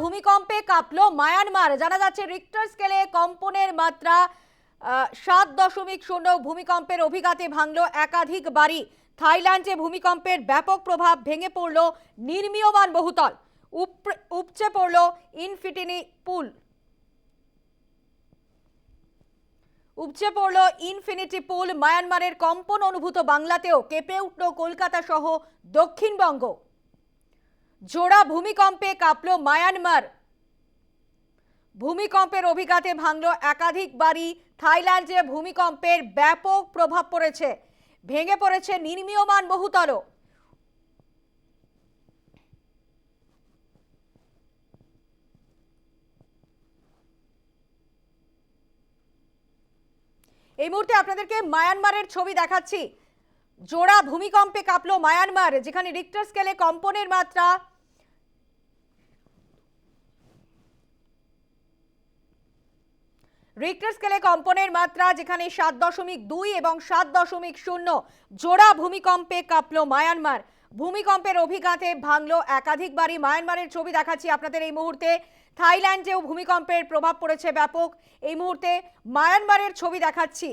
ভূমিকম্পে কাঁপলো মায়ানমার। জানা যাচ্ছে রিক্টার স্কেলে কম্পনের মাত্রা সাত দশমিক শূন্য ভূমিকম্পের অভিঘাতে ভাঙলো একাধিক বাড়ি। থাইল্যান্ডে ভূমিকম্পের ব্যাপক প্রভাব ভেঙে পড়ল নির্মীয়মান বহুতল। উপ- উপচে পড়ল ইনফিটিনি পুল। উপচে পড়ল ইনফিনিটি পুল মায়ানমারের কম্পন অনুভূত বাংলাতেও। কেঁপে উঠল কলকাতা সহ দক্ষিণবঙ্গ। জোড়া ভূমিকম্পে কাঁপল মায়ানমার। ভূমিকম্পের অভিঘাতে ভাঙল একাধিক বাড়ি। থাইল্যান্ডে ভূমিকম্পের ব্যাপক প্রভাব পড়েছে। ভেঙে পড়েছে নির্মীয়মান বহুতল। এই মুহূর্তে আপনাদেরকে মায়ানমারের ছবি দেখাচ্ছি। জোড়া ভূমিকম্পে কাঁপলো মায়ানমার, যেখানে রিক্টার স্কেলে কম্পনের মাত্রা রিক্টার স্কেলে কম্পনের মাত্রা, যেখানে সাত দশমিক দুই এবং সাত দশমিক শূন্য। জোড়া ভূমিকম্পে কাঁপলো মায়ানমার। ভূমিকম্পের অভিঘাতে ভাঙলো একাধিক বাড়ি মায়ানমারের ছবি দেখাচ্ছি আপনাদের এই মুহূর্তে। থাইল্যান্ডেও ভূমিকম্পের প্রভাব পড়েছে ব্যাপক। এই মুহূর্তে মায়ানমারের ছবি দেখাচ্ছি।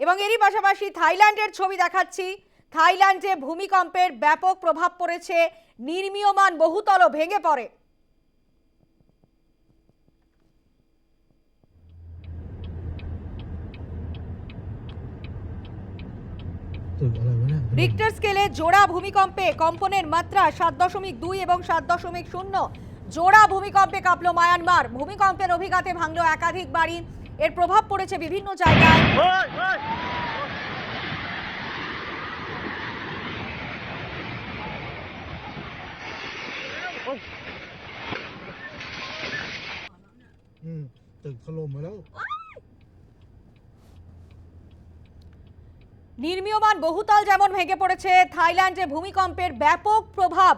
এবং এরই পাশাপাশি থাইল্যান্ডের ছবি দেখাচ্ছি। থাইল্যান্ডে ভূমিকম্পের ব্যাপক প্রভাব পড়েছে। নির্মীয়মান বহুতল ভেঙে পড়ে। রিক্টার স্কেলে জোড়া ভূমিকম্পে কম্পনের মাত্রা সাত দশমিক দুই এবং সাত দশমিক শূন্য জোড়া ভূমিকম্পে কাঁপলো মায়ানমার ভূমিকম্পের অভিঘাতে ভাঙলো একাধিক বাড়ি এর প্রভাব পড়েছে বিভিন্ন জায়গায়อืมตึกถล่มมาแล้ว নির্মীয়মান বহুতল যেমন ভেঙে পড়েছে থাইল্যান্ডে ভূমিকম্পের ব্যাপক প্রভাব।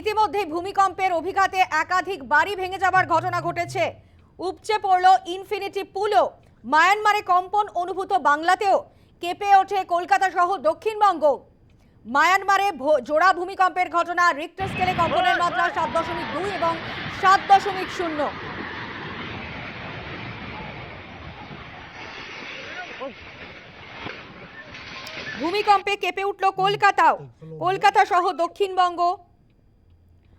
ইতিমধ্যে ভূমিকম্পের অভিঘাতে একাধিক বাড়ি ভেঙে যাবার ঘটনা ঘটেছে। উপচে পড়ল ইনফিনিটি পুলও। মায়ানমারে কম্পন অনুভূত বাংলাতেও কেঁপে ওঠে কলকাতা সহ দক্ষিণবঙ্গ। মায়ানমারে জোড়া ভূমিকম্পের ঘটনা রিক্টার স্কেলে কম্পনের মাত্রা সাত দশমিক দুই এবং সাত দশমিক শূন্য। ভূমিকম্পে কেঁপে উঠল কলকাতাও। কলকাতা সহ দক্ষিণবঙ্গ।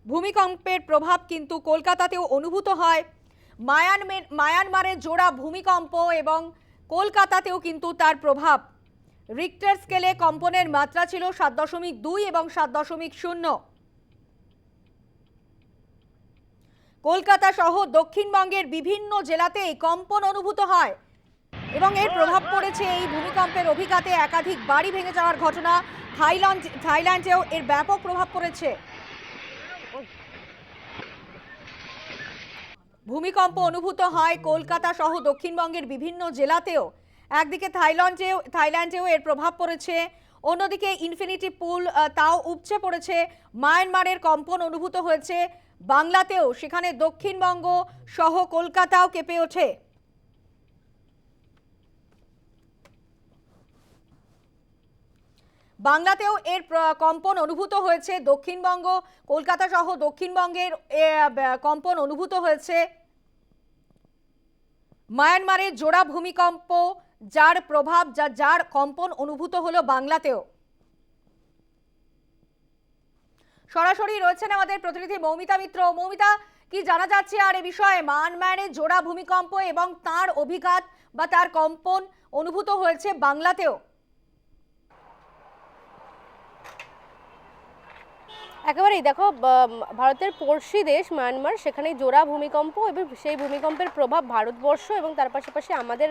ভূমিকম্পের প্রভাব কিন্তু কলকাতাতেও অনুভূত হয়। মায়ানমে মায়ানমারে জোড়া ভূমিকম্প এবং কলকাতাতেও কিন্তু তার প্রভাব। রিক্টার স্কেলে কম্পনের মাত্রা ছিল সাত দশমিক দুই এবং সাত দশমিক শূন্য। কলকাতা সহ দক্ষিণবঙ্গের বিভিন্ন জেলাতেই কম্পন অনুভূত হয়। এবং এর প্রভাব পড়েছে এই ভূমিকম্পের অভিঘাতে একাধিক বাড়ি ভেঙে যাওয়ার ঘটনা। থাইল্যান্ড, থাইল্যান্ডেও এর ব্যাপক প্রভাব পড়েছে। ভূমিকম্প অনুভূত হয় কলকাতা সহ দক্ষিণবঙ্গের বিভিন্ন জেলাতেও। একদিকে থাইল্যান্ডেও থাইল্যান্ডেও এর প্রভাব পড়েছে। অন্যদিকে ইনফিনিটি পুল তাও উপচে পড়েছে। মায়ানমারের কম্পন অনুভূত হয়েছে। বাংলাতেও সেখানে দক্ষিণবঙ্গ সহ কলকাতাও কেঁপে ওঠে। বাংলাতেও এর কম্পন অনুভূত হয়েছে দক্ষিণবঙ্গ, কলকাতা সহ দক্ষিণবঙ্গের কম্পন অনুভূত হয়েছে। মায়ানমারের জোড়া ভূমিকম্প, যার প্রভাব, যা, যার কম্পন অনুভূত হলো বাংলাতেও। সরাসরি রয়েছেন আমাদের প্রতিনিধি মৌমিতা মিত্র। মৌমিতা, কি জানা যাচ্ছে আর এ বিষয়ে মায়ানমারের জোড়া ভূমিকম্প এবং তার অভিঘাত বা তার কম্পন অনুভূত হয়েছে বাংলাতেও? একেবারেই দেখো ভারতের পড়শি দেশ মায়ানমার সেখানে জোড়া ভূমিকম্প এবং সেই ভূমিকম্পের প্রভাব ভারতবর্ষ এবং তার পাশাপাশি আমাদের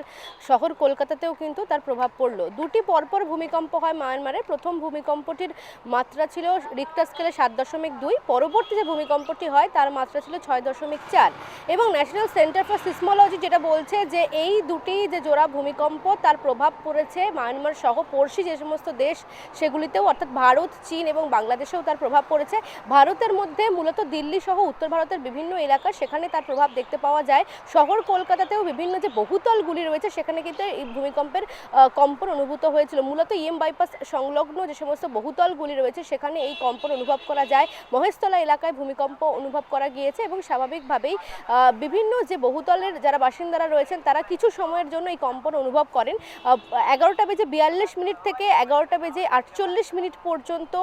শহর কলকাতাতেও কিন্তু তার প্রভাব পড়ল। দুটি পরপর ভূমিকম্প হয় মায়ানমারে। প্রথম ভূমিকম্পটির মাত্রা ছিল রিক্টার স্কেলে সাত দশমিক দুই, পরবর্তী যে ভূমিকম্পটি হয় তার মাত্রা ছিল ছয় দশমিক চার এবং ন্যাশনাল সেন্টার ফর সিসমোলজি যেটা বলছে যে এই দুটি যে জোড়া ভূমিকম্প তার প্রভাব পড়েছে মায়ানমার সহ পড়শি যে সমস্ত দেশ, সেগুলিতেও অর্থাৎ ভারত, চীন এবং বাংলাদেশেও তার প্রভাব পড়েছে। পড়েছে ভারতের মধ্যে মূলত দিল্লি সহ উত্তর ভারতের বিভিন্ন এলাকা সেখানে তার প্রভাব দেখতে পাওয়া যায়। শহর কলকাতাতেও বিভিন্ন যে বহুতলগুলি রয়েছে সেখানে কিন্তু এই ভূমিকম্পের কম্পন অনুভূত হয়েছিল। মূলত ইএম বাইপাস সংলগ্ন যে সমস্ত বহুতলগুলি রয়েছে সেখানে এই কম্পন অনুভব করা যায়। মহেশতলা এলাকায় ভূমিকম্প অনুভব করা গিয়েছে এবং স্বাভাবিকভাবেই বিভিন্ন যে বহুতলের যারা বাসিন্দারা রয়েছেন তারা কিছু সময়ের জন্য এই কম্পন অনুভব করেন। এগারোটা বেজে বিয়াল্লিশ মিনিট থেকে এগারোটা বেজে আটচল্লিশ মিনিট পর্যন্ত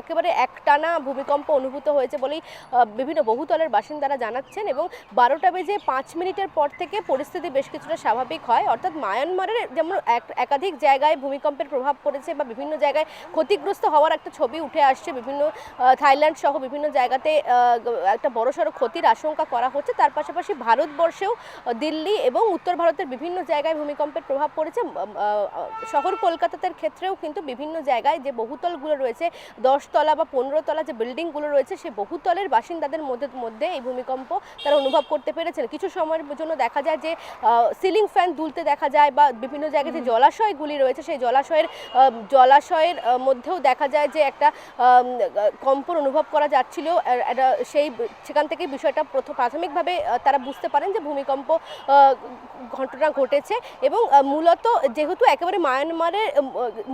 একেবারে একটানা ভূমিকম্প অনুভূত হয়েছে বলেই বিভিন্ন বহুতলের বাসিন্দারা জানাচ্ছেন এবং বারোটা বেজে পাঁচ মিনিটের পর থেকে পরিস্থিতি বেশ কিছুটা স্বাভাবিক হয়। অর্থাৎ মায়ানমারের যেমন এক- একাধিক জায়গায় ভূমিকম্পের প্রভাব পড়েছে বা বিভিন্ন জায়গায় ক্ষতিগ্রস্ত হওয়ার একটা ছবি উঠে আসছে। বিভিন্ন থাইল্যান্ড সহ বিভিন্ন জায়গাতে একটা বড়সড় ক্ষতির আশঙ্কা করা হচ্ছে। তার পাশাপাশি ভারতবর্ষেও দিল্লি এবং উত্তর ভারতের বিভিন্ন জায়গায় ভূমিকম্পের প্রভাব পড়েছে। শহর কলকাতার ক্ষেত্রেও কিন্তু বিভিন্ন জায়গায় যে বহুতলগুলো রয়েছে, দশতলা বা পনেরো তলা যে বিল্ডিংগুলো রয়েছে সেই বহুতলের বাসিন্দাদের মধ্যে মধ্যে এই ভূমিকম্প তারা অনুভব করতে পেরেছেন। কিছু সময়ের জন্য দেখা যায় যে সিলিং ফ্যান দুলতে দেখা যায় বা বিভিন্ন জায়গায় যে জলাশয়গুলি রয়েছে সেই জলাশয়ের জলাশয়ের মধ্যেও দেখা যায় যে একটা কম্পন অনুভব করা যাচ্ছিল। সেই সেখান থেকে বিষয়টা প্রথম প্রাথমিকভাবে তারা বুঝতে পারেন যে ভূমিকম্প ঘটনা ঘটেছে এবং মূলত যেহেতু একেবারে মায়ানমারের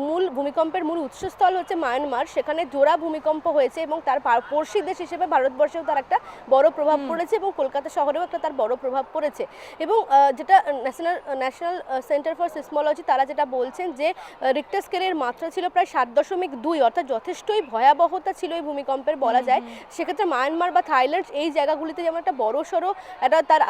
মূল ভূমিকম্পের মূল উৎসস্থল হচ্ছে মায়ানমার সেখানে জোড়া ভূমিকম্প হয়েছে এবং তার পড়শি দেশ হিসেবে ভারতবর্ষেও তার একটা বড় প্রভাব পড়েছে এবং কলকাতা শহরেও একটা তার বড় প্রভাব পড়েছে। এবং যেটা national national centre for seismology তারা যেটা বলছেন যে রিক্টার স্কেলের মাত্রা ছিল প্রায় সাত দশমিক দুই অর্থাৎ যথেষ্টই ভয়াবহতা ছিল এই ভূমিকম্পের বলা যায়। সেক্ষেত্রে মায়ানমার বা থাইল্যান্ড এই জায়গাগুলিতে যেমন একটা বড় সড়ো একটা তার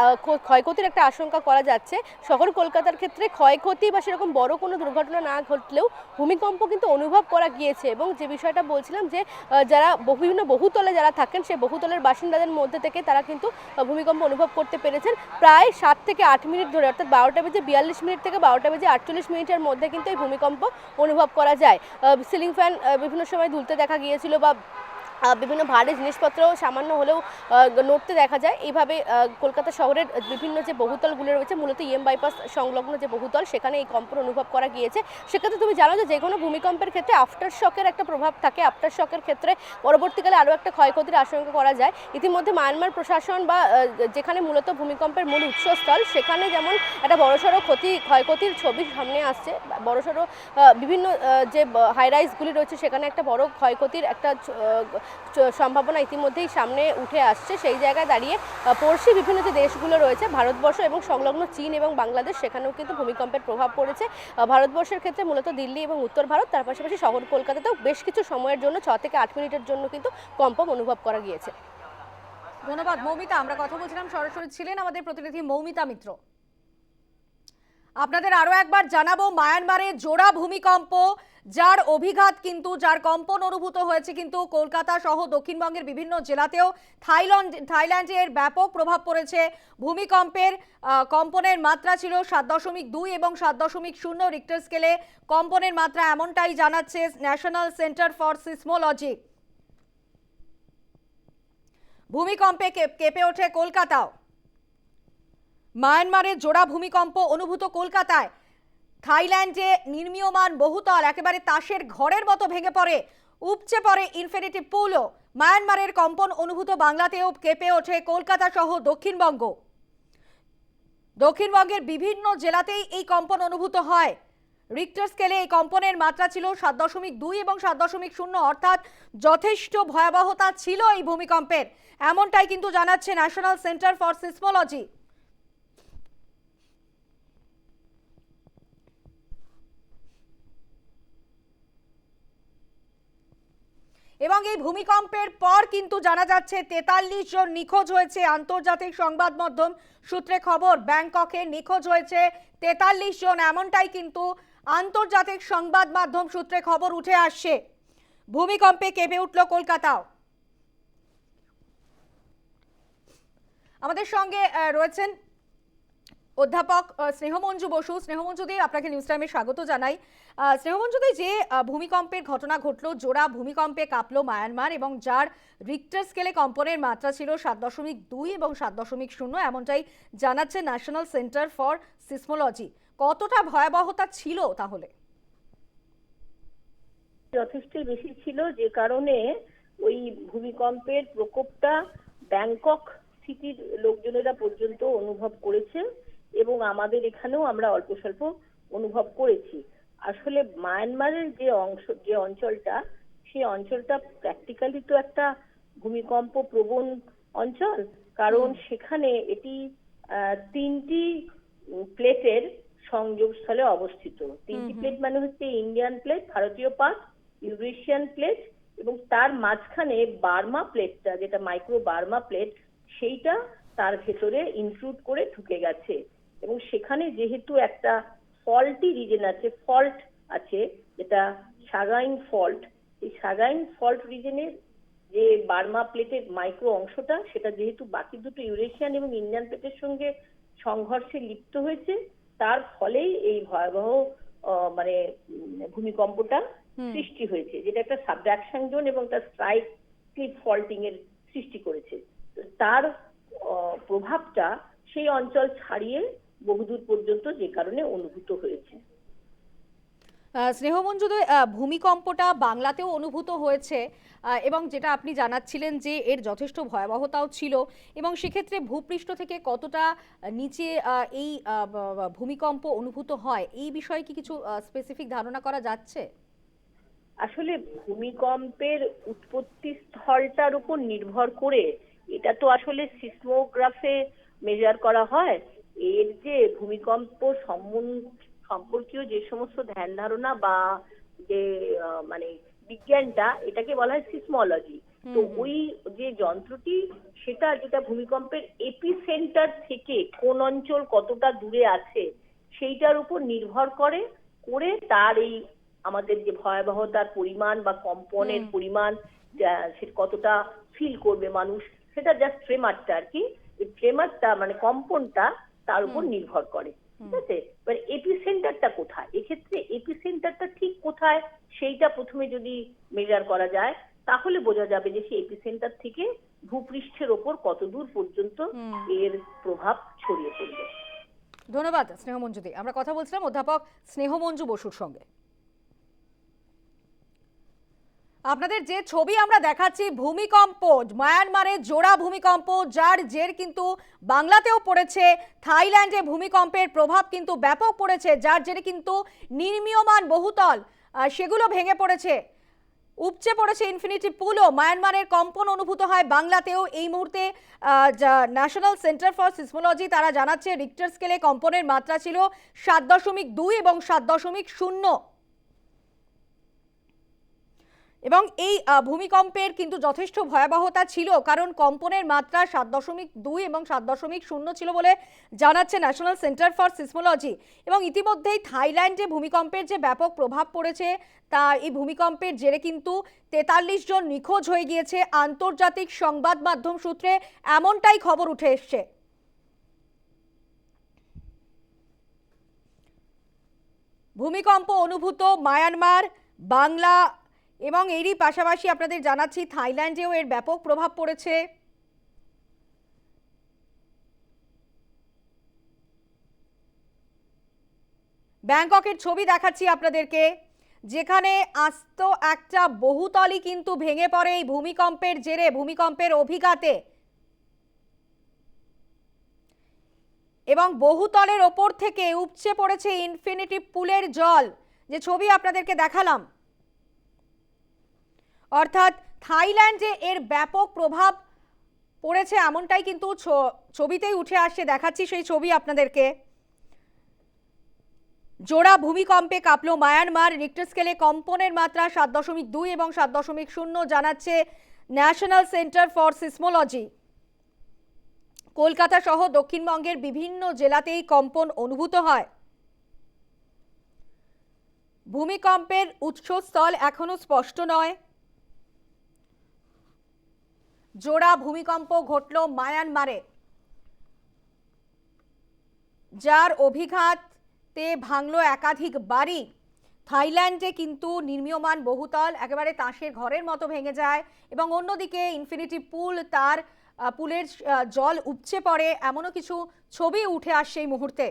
ক্ষয়ক্ষতির একটা আশঙ্কা করা যাচ্ছে শহর কলকাতার ক্ষেত্রে ক্ষয়ক্ষতি বা সেরকম বড় কোনো দুর্ঘটনা না ঘটলেও ভূমিকম্প কিন্তু অনুভব করা গিয়েছে। এবং যে বিষয়টা বলছিলাম যে যারা বিভিন্ন বহুতলে যারা থাকেন, সেই বহুতলের বাসিন্দাদের মধ্যে থেকে তারা কিন্তু ভূমিকম্প অনুভব করতে পেরেছেন। প্রায় সাত থেকে আট মিনিট ধরে, অর্থাৎ বারোটা বেজে বিয়াল্লিশ মিনিট থেকে বারোটা বেজে আটচল্লিশ মিনিটের মধ্যে কিন্তু এই ভূমিকম্প অনুভব করা যায়। সিলিং ফ্যান বিভিন্ন সময় দুলতে দেখা গিয়েছিল বা বিভিন্ন ভারী জিনিসপত্র সামান্য হলেও নড়তে দেখা যায়। এইভাবে কলকাতা শহরের বিভিন্ন যে বহুতলগুলো রয়েছে, মূলত ইএম বাইপাস সংলগ্ন যে বহুতল, সেখানে এই কম্পন অনুভব করা গিয়েছে। সেক্ষেত্রে তুমি জানো যে কোনো ভূমিকম্পের ক্ষেত্রে আফটার শকের একটা প্রভাব থাকে। আফটার শকের ক্ষেত্রে পরবর্তীকালে আরও একটা ক্ষয়ক্ষতির আশঙ্কা করা যায়। ইতিমধ্যে মায়ানমার প্রশাসন বা যেখানে মূলত ভূমিকম্পের মূল উৎসস্থল, সেখানে যেমন একটা বড়সড় ক্ষতি, ক্ষয়ক্ষতির ছবি সামনে আসছে। বড়সড় বিভিন্ন যে হাই রাইজগুলি রয়েছে, সেখানে একটা বড় ক্ষয়ক্ষতির একটা সম্ভাবনা ইতিমধ্যেই সামনে উঠে আসছে। সেই জায়গায় দাঁড়িয়ে পড়শি বিভিন্ন যে দেশগুলো রয়েছে, ভারতবর্ষ এবং সংলগ্ন চীন এবং বাংলাদেশ, সেখানেও কিন্তু ভূমিকম্পের প্রভাব পড়েছে। ভারতবর্ষের ক্ষেত্রে মূলত দিল্লি এবং উত্তর ভারত, তার পাশাপাশি শহর কলকাতাতেও বেশ কিছু সময়ের জন্য ছ থেকে আট মিনিটের জন্য কিন্তু কম্পন অনুভব করা গিয়েছে। ধন্যবাদ, মৌমিতা। আমরা কথা বলছিলাম, সরাসরি ছিলেন আমাদের প্রতিনিধি মৌমিতা মিত্র। আপনাদের আরও একবার জানাব, মায়ানমারে জোড়া ভূমিকম্প, যার অভিঘাত কিন্তু, যার কম্পন অনুভূত হয়েছে কিন্তু কলকাতা সহ দক্ষিণবঙ্গের বিভিন্ন জেলাতেও থাইল্যান্ড থাইল্যান্ডের ব্যাপক প্রভাব পড়েছে। ভূমিকম্পের কম্পনের মাত্রা ছিল সাত দশমিক দুই এবং সাত দশমিক শূন্য রিক্টার স্কেলে কম্পনের মাত্রা এমনটাই জানাচ্ছে ন্যাশনাল সেন্টার ফর সিসমোলজি ভূমিকম্পে কেঁপে ওঠে কলকাতাও। মায়ানমারের জোড়া ভূমিকম্প অনুভূত কলকাতায়। থাইল্যান্ডে নির্মীয়মান বহুতল, একেবারে তাসের ঘরের মতো ভেঙে পড়ে, উপচে পড়ে ইনফিনিটি পুলও। মায়ানমারের কম্পন অনুভূত বাংলাতেও কেঁপে ওঠে কলকাতা সহ দক্ষিণবঙ্গ। দক্ষিণবঙ্গের বিভিন্ন জেলাতেই এই কম্পন অনুভূত হয়। রিক্টার স্কেলে এই কম্পনের মাত্রা ছিল সাত দশমিক দুই এবং সাত দশমিক শূন্য, অর্থাৎ যথেষ্ট ভয়াবহতা ছিল এই ভূমিকম্পের। এমনটাই কিন্তু জানাচ্ছে ন্যাশনাল সেন্টার ফর সিসমোলজি এবং এই ভূমিকম্পের পর কিন্তু জানা যাচ্ছে তেতাল্লিশ জন নিখোঁজ হয়েছে। আন্তর্জাতিক সংবাদ মাধ্যম সূত্রে খবর, ব্যাংককে নিখোঁজ হয়েছে তেতাল্লিশ জন। এমনটাই কিন্তু আন্তর্জাতিক সংবাদ মাধ্যম সূত্রে খবর উঠে আসছে। ভূমিকম্পে কেঁপে উঠল কলকাতাও। আমাদের সঙ্গে রয়েছেন অধ্যাপক স্নেহমঞ্জু বসু। স্নেহমঞ্জুদি আপনাকে নিউজ টাইমে স্বাগত জানাই। স্নেহমঞ্জুদি যে ভূমিকম্পের ঘটনা ঘটলো, জোড়া ভূমিকম্পে কাঁপলো মায়ানমার এবং যার রিক্টার স্কেলে কম্পনের মাত্রা ছিল সাত দশমিক দুই এবং সাত দশমিক শূন্য, এমনটাই জানাচ্ছে ন্যাশনাল সেন্টার ফর সিসমোলজি কতটা ভয়াবহতা ছিল তাহলে? যথেষ্ট বেশি ছিল, যে কারণে ওই ভূমিকম্পের প্রকোপটা ব্যাংকক সিটির লোকজনেরা পর্যন্ত অনুভব করেছে এবং আমাদের এখানেও আমরা অল্প স্বল্প অনুভব করেছি। আসলে মায়ানমারের যে অংশ যে অঞ্চলটা সেই অঞ্চলটা প্র্যাকটিক্যালি তো একটা ভূমিকম্প প্রবণ অঞ্চল। কারণ সেখানে এটি তিনটি প্লেটের সংযোগস্থলে অবস্থিত। তিনটি প্লেট মানে হচ্ছে ইন্ডিয়ান প্লেট ভারতীয় পাত ইউরেশিয়ান প্লেট এবং তার মাঝখানে বার্মা প্লেটটা যেটা মাইক্রো বার্মা প্লেট সেইটা তার ভেতরে ইনক্লুড করে ঢুকে গেছে। এবং সেখানে যেহেতু একটা ফল্টি রিজন আছে ফল্ট আছে যেটা সাগাইন ফল্ট এই সাগাইন ফল্ট রিজনের যে বার্মা প্লেটের মাইক্রো অংশটা সেটা যেহেতু বাকি দুটো ইউরেশিয়ান এবং ইন্ডিয়ান প্লেটের সঙ্গে সংঘর্ষে লিপ্ত হয়েছে তার ফলেই এই ভয়াবহ মানে ভূমিকম্পটা সৃষ্টি হয়েছে যেটা একটা সাবডাকশন জোন এবং তার স্ট্রাইক ক্লিপ ফল্টিং এর সৃষ্টি করেছে। তার প্রভাবটা সেই অঞ্চল ছাড়িয়ে বহুদূর পর্যন্ত যে কারণে অনুভূত হয়েছে। আহ, স্নেহমঞ্জুদে আহ, ভূমিকম্পটা বাংলাতেও অনুভূত হয়েছে এবং যেটা আপনি জানাচ্ছিলেন যে এর যথেষ্ট ভয়াবহতাও ছিল এবং সেক্ষেত্রে ভূপৃষ্ঠ থেকে কতটা নিচে এই ভূমিকম্প অনুভূত হয় এই বিষয়ে কি কিছু স্পেসিফিক ধারণা করা যাচ্ছে? আসলে ভূমিকম্পের উৎপত্তি স্থলটার উপর নির্ভর করে এটা তো আসলে সিসমোগ্রাফে মেজার করা হয়। এর যে ভূমিকম্প সম্পর্কীয় যে সমস্ত ধ্যান ধারণা বা যে মানে বিজ্ঞানটা এটাকে বলা হয় সিসমোলজি। তো ওই যে যন্ত্রটি সেটা যেটা ভূমিকম্পের এপি সেন্টার থেকে কোন অঞ্চল কতটা দূরে আছে সেইটার উপর নির্ভর করে করে তার এই আমাদের যে ভয়াবহতার পরিমাণ বা কম্পনের পরিমাণ সে কতটা ফিল করবে মানুষ সেটা জাস্ট ট্রেমারটা আর কি। ট্রেমারটা মানে কম্পনটা তার উপর নির্ভর করে ঠিক আছে? এবার এপি সেন্টারটা কোথায়? এক্ষেত্রে এপি সেন্টারটা ঠিক কোথায়? সেইটা প্রথমে যদি মেজার করা যায় তাহলে বোঝা যাবে যে সেই এপি সেন্টার থেকে ভূপৃষ্ঠের ওপর কতদূর পর্যন্ত এর প্রভাব ছড়িয়ে পড়বে। ধন্যবাদ স্নেহমঞ্জুদি আমরা কথা বলছিলাম অধ্যাপক স্নেহমঞ্জু বসুর সঙ্গে। আপনাদের যে ছবি আমরা দেখাচ্ছি, ভূমিকম্প, মায়ানমারে জোড়া ভূমিকম্প, যার জের কিন্তু বাংলাতেও পড়েছে, থাইল্যান্ডে ভূমিকম্পের প্রভাব কিন্তু ব্যাপক পড়েছে, যার জেরে কিন্তু নির্মীয়মান বহুতল সেগুলো ভেঙে পড়েছে। উপচে পড়েছে ইনফিনিটি পুলও, মায়ানমারের কম্পন অনুভূত হয় বাংলাতেও। এই মুহূর্তে ন্যাশনাল সেন্টার ফর সিসমোলজি তারা জানাচ্ছে রিক্টার স্কেলে কম্পনের মাত্রা ছিল সাত দশমিক দুই এবং সাত দশমিক শূন্য। এবং এই ভূমিকম্পের কিন্তু যথেষ্ট ভয়াবহতা ছিল, কারণ কম্পনের মাত্রা সাত দশমিক দুই এবং সাত দশমিক শূন্য ছিল বলে জানাচ্ছে ন্যাশনাল সেন্টার ফর সিসমোলজি এবং ইতিমধ্যেই থাইল্যান্ডে ভূমিকম্পের যে ব্যাপক প্রভাব পড়েছে, তা, এই ভূমিকম্পের জেরে কিন্তু তেতাল্লিশ জন নিখোঁজ হয়ে গিয়েছে আন্তর্জাতিক সংবাদ মাধ্যম সূত্রে, এমনটাই খবর উঠে এসছে। ভূমিকম্প অনুভূত মায়ানমার, বাংলা এবং এরই পাশাপাশি আপনাদের জানাচ্ছি থাইল্যান্ডেও এর ব্যাপক প্রভাব পড়েছে। ব্যাংককের ছবি দেখাচ্ছি আপনাদেরকে, যেখানে আস্ত একটা বহুতলই কিন্তু ভেঙে পড়ে এই ভূমিকম্পের জেরে, ভূমিকম্পের অভিঘাতে। এবং বহুতলের ওপর থেকে উপচে পড়েছে ইনফিনিটি পুলের জল। যে ছবি আপনাদেরকে দেখালাম অর্থাৎ থাইল্যান্ডে এর ব্যাপক প্রভাব পড়েছে এমনটাই কিন্তু ছবিতেই উঠে আসছে। দেখাচ্ছি সেই ছবি আপনাদেরকে। জোড়া ভূমিকম্পে কাঁপলো মায়ানমার। রিক্টার স্কেলে কম্পনের মাত্রা সাত দশমিক দুই এবং সাত দশমিক শূন্য জানাচ্ছে national centre for seismology Kolkata সহ দক্ষিণবঙ্গের বিভিন্ন জেলাতেই কম্পন অনুভূত হয়। ভূমিকম্পের উৎসস্থল এখনও স্পষ্ট নয়। জোড়া ভূমিকম্প ঘটল মায়ানমারে, যার অভিঘাতে ভাঙলো একাধিক বাড়ি। থাইল্যান্ডে কিন্তু নির্মীয়মান বহুতল, একেবারে তাসের ঘরের মতো ভেঙে যায় এবং অন্যদিকে ইনফিনিটি পুল তার পুলের জল উপচে পড়ে, এমনও কিছু ছবি উঠে আসছে এই মুহূর্তে।